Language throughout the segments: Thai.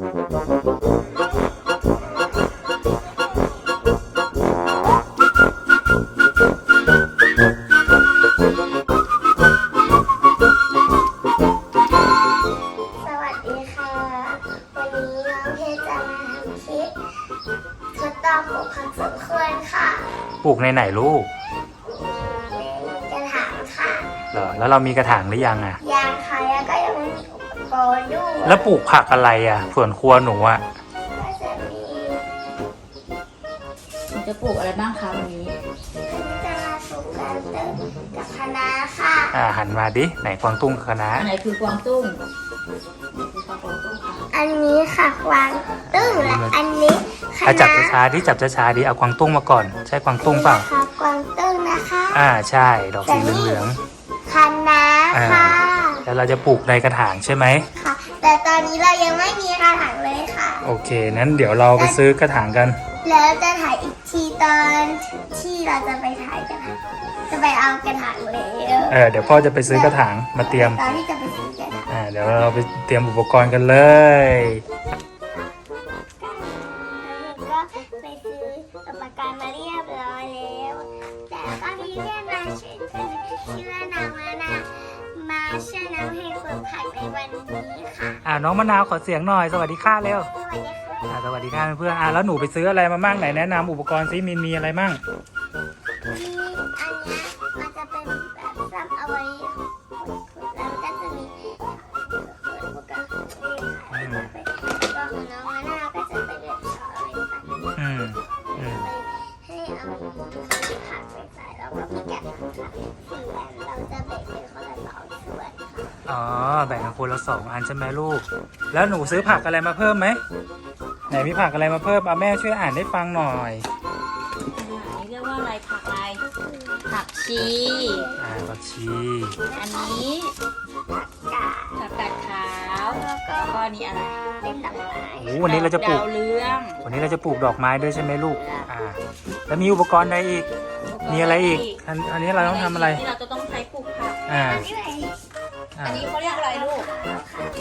สวัสดีค่ะ วันนี้น้องเพชรจะมาทำคลิปทดลองปลูกผักสวนครัวค่ะปลูกในไหนลูก ในกระถางค่ะ เหรอ แล้วเรามีกระถางหรือยังอะ ยางค่ะแล้วก็ยังมีอุ ปกรณ์ด้วยแล้วปลูกผักอะไรอะส่วนครัวหนูอะก็จะมีมันจะปลูกอะไรบ้างคะวันนี้จะมาปลูกกันเติมกับคะน้าค่ะอ่าหันมาดิ ไหนกวางตุ้งกับคะน้าอันไหนคือกวางตุ้งนี่คือผักกวางตุ้งค่ะอันนี้ค่ะกวางตึ้งและอันนี้คะอะจับน้าช้าๆดิจับช้าๆดิเอากวางตุ้งมาก่อน ใช่กวางตุ้งเปล่า ค่ะกวางตึ้งนะคะ อ่าใช่ ดอกสีเหลืองคะน้าค่ะๆ แล้วเราจะปลูกในกระถางใช่ไหมค่ะ แต่ตอนนี้เรายังไม่มีกระถางเลยค่ะ โอเคนั้นเดี๋ยวเราไปซื้อกระถางกัน แล้วจะถ่ายอีกทีตอนที่เราจะไปถ่ายกระถางจะไปเอากระถางแล้วเออเดี๋ยวพ่อจะไปซื้อกระถางมาเตรียมตอนที่จะไปซื้อกระถางอ่าเดี๋ยวเราไปเตรียมอุปกรณ์กันเลยก็ไปซื้ออุปกรณ์มาเรียบร้อยแล้ว แต่ก็มีเพื่อนมาช่วยชื่อว่าน้องมานา มาช่วยน้องให้ปลูกผักในวันนี้ค่ะ อ่าน้องมะนาวขอเสียงหน่อย สวัสดีค่ะเร็วสวัสดีค่ะอ่าสวัสดีค่ะเพื่อนๆอ่าแล้วหนูไปซื้ออะไรมามั่งไหนแนะนำอุปกรณ์ซิมีมีอะไรมั่งมีอันเนี้ยมันจะเป็นแบบซ้ำเอาไว้ขุดๆแล้วก็จะมีอุปกรณ์ของเล่นค่ะแล้วก็เป็นอุปกรณ์ของน้องมานาก็จะเป็นแบบช้อนไว้ตัดอืมอืมให้เอาผักไปใส่แล้วก็มีการทำค่ะ แบ่งกันคนละสองอันใช่ไหมลูก แล้วหนูซื้อผักอะไรมาเพิ่มไหม ไหนมีผักอะไรมาเพิ่มเอาแม่ช่วยอ่านให้ฟังหน่อยอันนี้เรียกว่าอะไรผักอะไร ผักชี อ่าผักชีอันนี้กาผักกาดขาวแล้วก็อันนี้อะไรเป็นดอกไม้โอ้วันนี้เราจะปลูก ดาวเรือง วันนี้เราจะปลูกดอกไม้ด้วยใช่ไหมลูก อ่า แล้วมีอุปกรณ์อะไรอีก มีอะไรอีก อันอันนี้เราต้องทำอะไร ที่เราจะต้องใช้ปลูกผักอ่า อันนี้ อะไรอ่าอันนี้เขาเรียกอะไรลูกค่ะ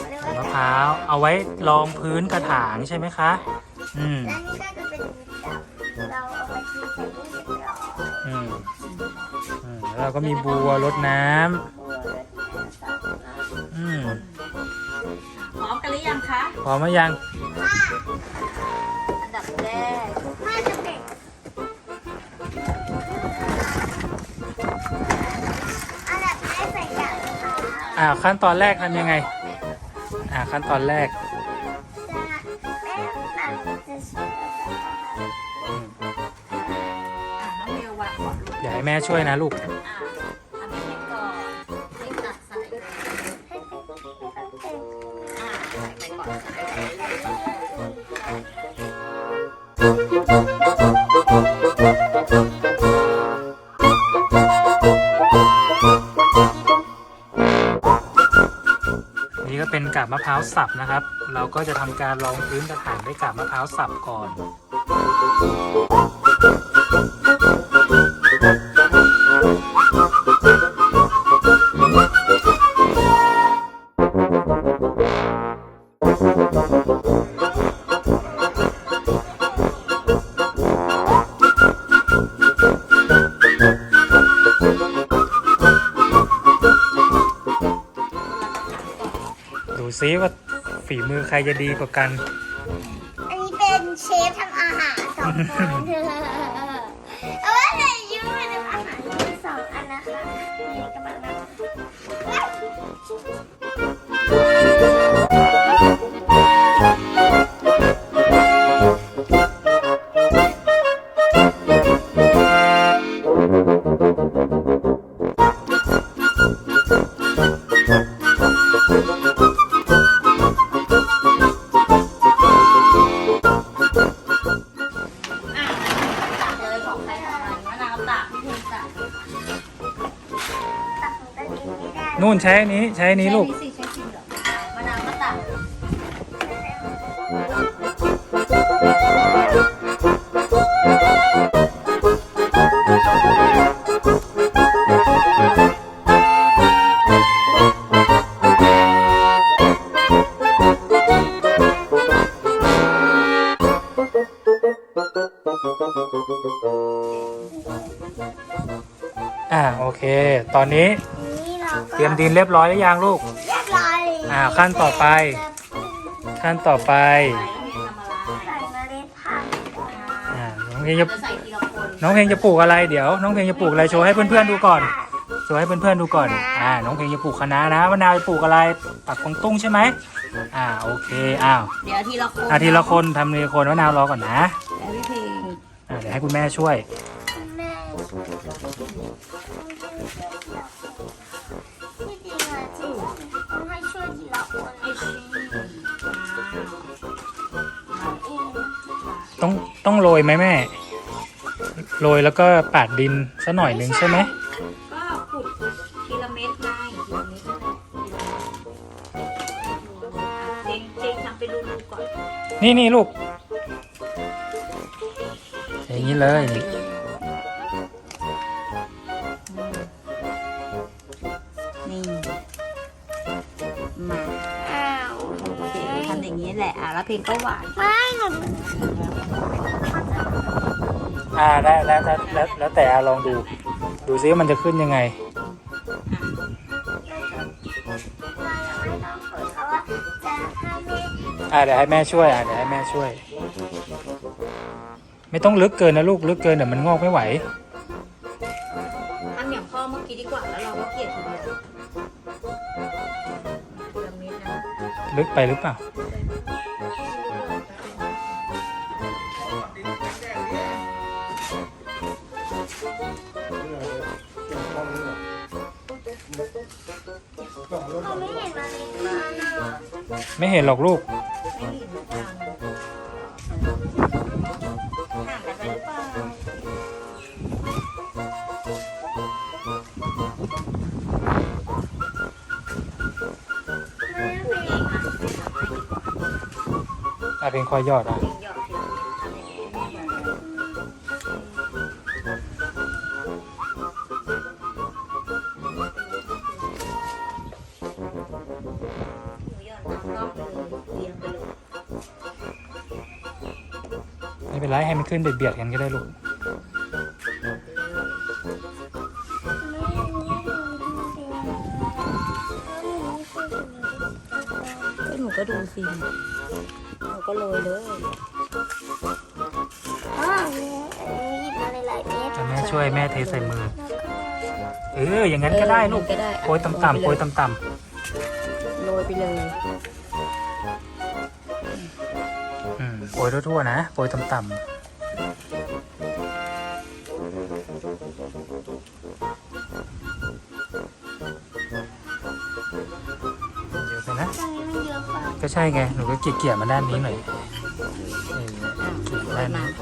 เรียกว่ามะพร้าวเอาไว้รองพื้นกระถางใช่ไหมคะ อืม และนี่ก็จะเป็นดอกเราเอาไปทิ้งใส่ตู้เรียบร้อยอืมอืมแล้วเราก็มีบัวรดน้ำบัวรดน้ำสองน้ำอืมพร้อมกันหรือยังคะ พร้อมไหมยัง อันดับแรก อ่าขั้นตอนแรกทำยังไง อ่าขั้นตอนแรกจะแม่มันจะช่วยอืมอะน้องเบลวางก่อนลูกเดี๋ยวให้แม่ช่วยนะลูก อะทำให้ก่อนให้ตัดใส่เลยให้เป็นให้เป็นอะใส่ไปก่อนใส่ไปเลยนี่ สับนะครับ เราก็จะทำการรองพื้นกระถางด้วยกาบมะพร้าวสับก่อนดูซิว่า ฝีมือใครจะดีกว่ากัน อันนี้เป็นเชฟทำอาหารสองคนเธอาว่าในยูทูบทำอาหารมีสองอันนะคะนี่กำลังทอะ ใช้อันนี้ใช้อันนี้ลูกอะอ่าโอเค ตอนนี้ ตรียมดินเรียบร้อยหรือยังลูก เรียบร้อยเลยอ่าขั้นต่อไป ขั้นต่อไปไปแล้วเมย์ทำอะไรใส่เมล็ดพันธุ์อ่าน้องเพลงจะจะใส่ทีละคนน้องเพลงจะปลูกอะไรเดี๋ยว น้องเพลงจะปลูกอะไรโชว์ให้เพื่อนๆดูก่อนโชว์ให้เพื่อนๆดูก่อน อ่า น้องเพลงจะปลูกคะน้านะมะนาวจะปลูกอะไรปักกวางตุ้งใช่ไหมอ่าโอเคอ้าวเดี๋ยวทีละคนอาทีละคนทำทีละคนมะนาวรอก่อนนะแล้วพี่เพลงอ่าเดี๋ยวให้คุณแม่ช่วย แม่ ต้องต้องโรยไหมแม่ โรยแล้วก็ปาดดินซะหน่อยนึงใช่ไหม ก็ขุดทีละเม็ดไงทีละเม็ดนั่นแหละเจงเจงทำเป็นรูๆก่อนนี่นี่ลูก อย่างนี้เลย นี่ มา อย่างนี้แหละอะแล้วเพลงก็หวานไม่หนูอ่าได้แล้วแล้วแล้วแล้วแต่ลองดู ดูซิว่ามันจะขึ้นยังไงเรายังไม่ต้องฝึกเขาว่าจะให้แม่อ่าเดี๋ยวให้แม่ช่วยอ่าเดี๋ยวให้แม่ช่วย ไม่ต้องลึกเกินนะลูกลึกเกินเดี๋ยวมันงอกไม่ไหวทำอย่างพ่อเมื่อกี้ดีกว่าแล้วเราก็เกลี่ยทีเดียวทีละเม็ดนะลึกไปหรือเปล่า เขาไม่เห็นมาเลยมานะไม่เห็นหรอกลูก ไม่เห็นเหมือนกันห่างกันไปหรือเปล่าแม่ไปเองอะทำให้ดีกว่าอ่าเป็นคอยยอดอะเองหยอดทีละ ไม่เป็นไรให้มันขึ้นเบียดๆกันก็ได้ลูกก็หนูก็ดูสิหนูก็โรยเลยอ๋อหนูหยิบมาหลายๆเม็ดจะแม่ช่วยแม่เทใส่มือ เออ อย่างนั้นก็ได้ลูกก็ได้โปรยต่ำๆโปรยต่ำโรยไปเลยๆอืม โปรยทั่วๆนะโปรยต่ำๆเดี๋ยวไปนะตรงนี้มันเยอะกว่าก็ใช่ไง หนูก็เกี่ยๆมาด้านนี้หน่อยเอออะเกี่ยโรด้ายนมานี้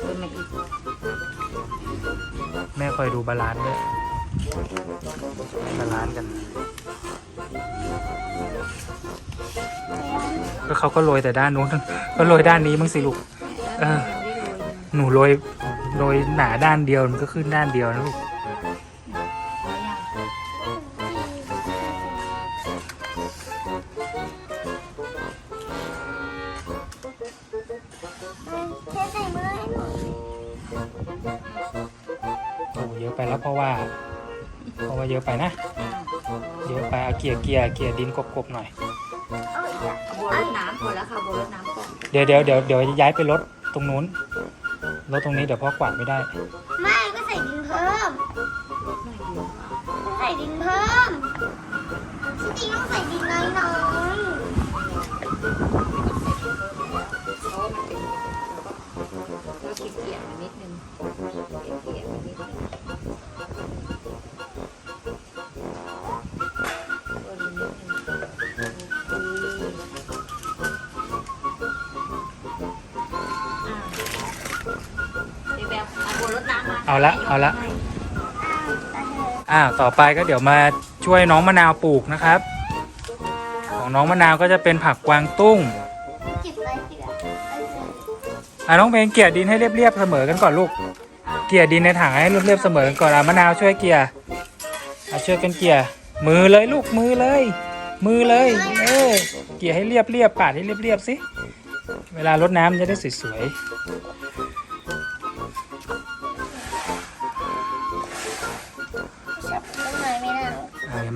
โรยมาอีกแม่คอยดูบาลานซ์ด้วยบาลานซ์กัน ก็เขาก็โรยแต่ด้านนู้นก็โรยด้านนี้มั้งสิลูกเออหนูโรยโรยหนาด้านเดียวมันก็ขึ้นด้านเดียวนะลูกโอ้เยอะไปแล้วเพราะว่า เพราะว่าเยอะไปนะ เยอะไปเอาเกลี่ยเกลี่ยเกลี่ยดินกบๆหน่อย เอาอีกอะบัวรดน้ำก่อนแล้วค่ะบัวรดน้ำก่อนเดี๋ยวเดี๋ยวเดี๋ยวเดี๋ยวย้ายไปรถตรงนู้นรถตรงนี้เดี๋ยวพ่อกวาดไม่ได้ ไม่ก็ใส่ดินเพิ่ม ใส่ดินเพิ่มที่จริงต้องใส่ดินน้อยเพราะว่ามันเป็นแล้วก็เกลี่ยๆมานิดนึงเกลี่ยๆมานิดนึง เอาละเอาละอ่าต่อไปก็เดี๋ยวมาช่วยน้องมะนาวปลูกนะครับ ของน้องมะนาวก็จะเป็นผักกวางตุ้งอ่าน้องเพลงเกลี่ยดินให้เรียบๆเสมอกันก่อนลูก เกลี่ยดินในถังให้เรียบๆเสมอกันก่อนอะมะนาวช่วยเกลี่ยอะช่วยกันเกลี่ยมือเลยลูกมือเลย มือเลยเออเกลี่ยให้เรียบเรียบๆปาดให้เรียบเรียบๆสิเวลารดน้ำจะได้สวยๆ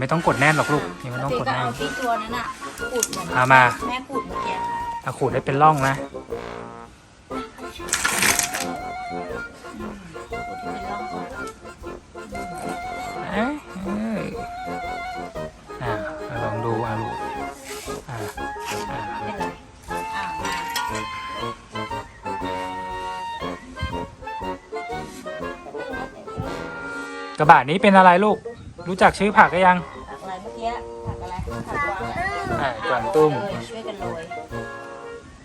ไม่ต้องกดแน่นหรอกลูกยังไม่ต้องกดก็แน่น เอาที่ตัวนั้นอะขูดเหมือนเอามา แม่ขูดเมื่อกี้เอาขูดให้เป็นร่องนะ ขูดที่เป็นร่องก่อนเอ๊ะเอออ่าลองดูอะลูกอ่าอ่าเป็นไรอ้าวมา กระบะนี้เป็นอะไรลูก รู้จักชื่อผักก็ยังผักอะไรเมื่อกี้ผักอะไรผักวางอ่ากวางตุ้งโรยช่วยกันโรย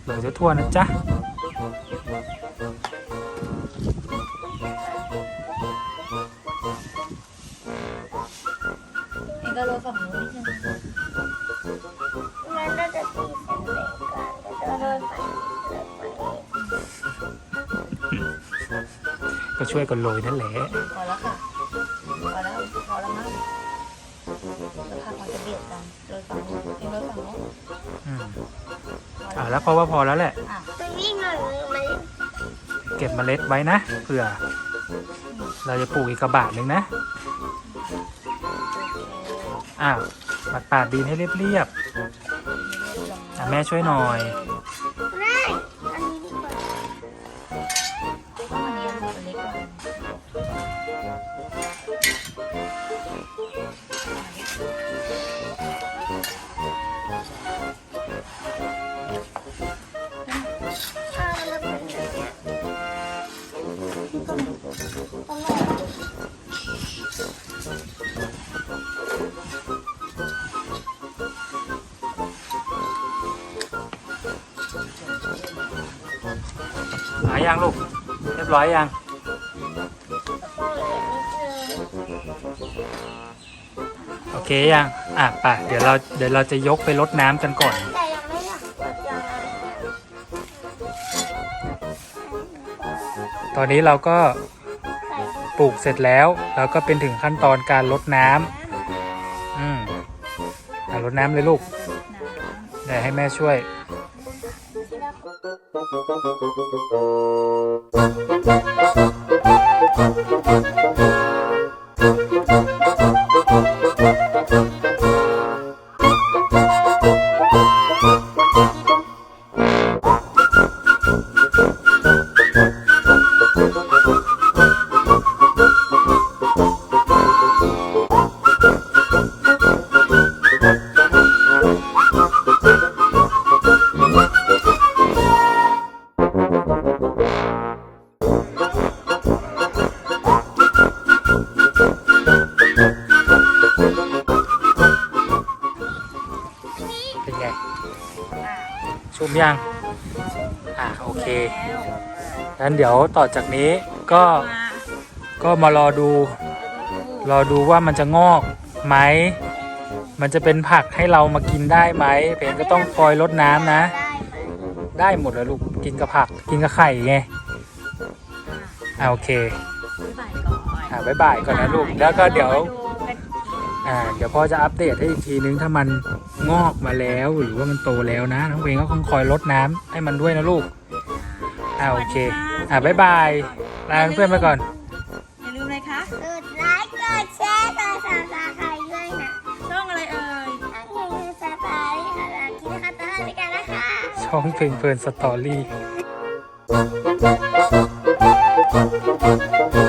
โรยทั่วๆนะจ๊ะเองก็โรยฝั่งนู้นนิดนึงงั้นเราจะตีเส้นเล็กก่อนก็จะโรยไปเล็กไปก็ช่วยกันโรยนั่นแหละพอแล้วค่ะ พอแล้วพอแล้วมั้งแล้วผักมันจะเบียดกันโรยฝั่งนู้นเองโรยฝั่งนู้นอืมพออ่าแล้วแล้วเพราะว่าพอแล้วแหละ อะมันวิ่งหน่อยมันเก็บเมล็ดไว้นะเผื่อ เราจะปลูกอีกกระบะหนึ่งนะ อ้าวปัดปาดดินให้เรียบอะแม่ช่วยหน่อยได้ หายังลูก เรียบร้อยยังต้อเหลือนิดนึงโอเคยังอะไป่ะเดี๋ยวเราเดี๋ยวเราจะยกไปรดน้ำกันก่อน แต่ยังไม่อยากกดยังตอนนี้เราก็ ลูกเสร็จแล้วเราก็เป็นถึงขั้นตอนการรดน้ำอืมอะรดน้ำเลยลูกน้ำเดี๋ยวให้แม่ช่วยทีล อะโอเคแล้วงั้นเดี๋ยวต่อจากนี้ก็มาก็มารอดู รอดูว่ามันจะงอกไหม มันจะเป็นผักให้เรามากินได้ไหมเพนก็ต้องคอยรดน้ำนะ ได้ไหมได้หมดเลยลูกกินกับผักกินกับไข่ไงอะโอเค บ๊ายบายก่อน อะบ๊ายบายก่อนนะลูกแล้วก็เดี๋ยว มากัน อ่าเดี๋ยวพ่อจะอัปเดตให้อีกทีนึงถ้ามันงอกมาแล้วหรือว่ามันโตแล้วนะน้องเพลงก็คงคอยรดน้ำให้มันด้วยนะลูกอ่าโอเค อ่าบ๊ายบายลาเพื่อนๆไปก่อน อย่าลืมเลยคะกดไลค์กดแชร์กดซับสไครต์ด้วยนะช่องอะไรเอ่ยอันนี้คือสไตล์ค่ะแล้วกินนะคะตอนนี้กันนะคะ ช่องเพลงเพลินสตอรี่บ